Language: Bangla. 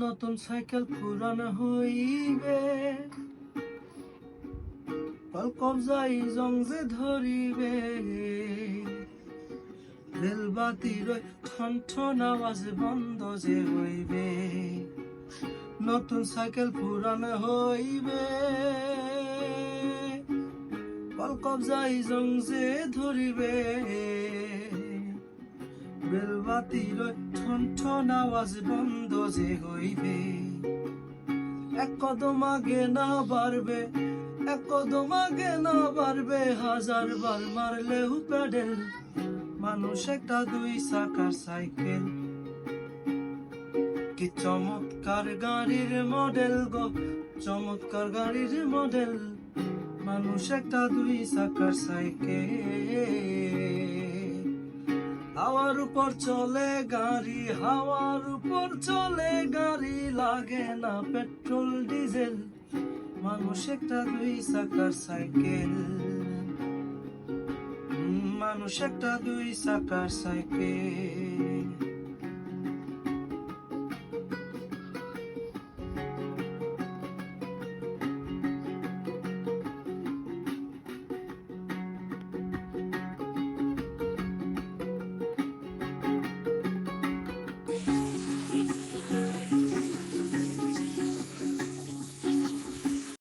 নতুন সাইকেল পুরানো হইবে। কল কবজাই জংজে ধরিবে। রেলবাতির ওই ঠন ঠন আওয়াজ বন্ধ যে হইবে। নতুন সাইকেল পুরানো হইবে। কল কবজাই জংজে ধরিবে। বেলবাতির ঠন ঠন বন্ধ যে হইবে। এক কদম আগে না এক কদম আগে না হাজার বার প্যাডেল। মানুষ একটা দুই চাকার সাইকেল। কি চমৎকার গাড়ির মডেল গো, চমৎকার গাড়ির মডেল। মানুষ একটা দুই চাকার সাইকেল। হাওয়ার উপর চলে গাড়ি, হাওয়ার উপর চলে গাড়ি, লাগে না পেট্রোল, ডিজেল। মানুষ একটা দুই চাকার সাইকেল। মানুষ একটা দুই চাকার সাইকেল।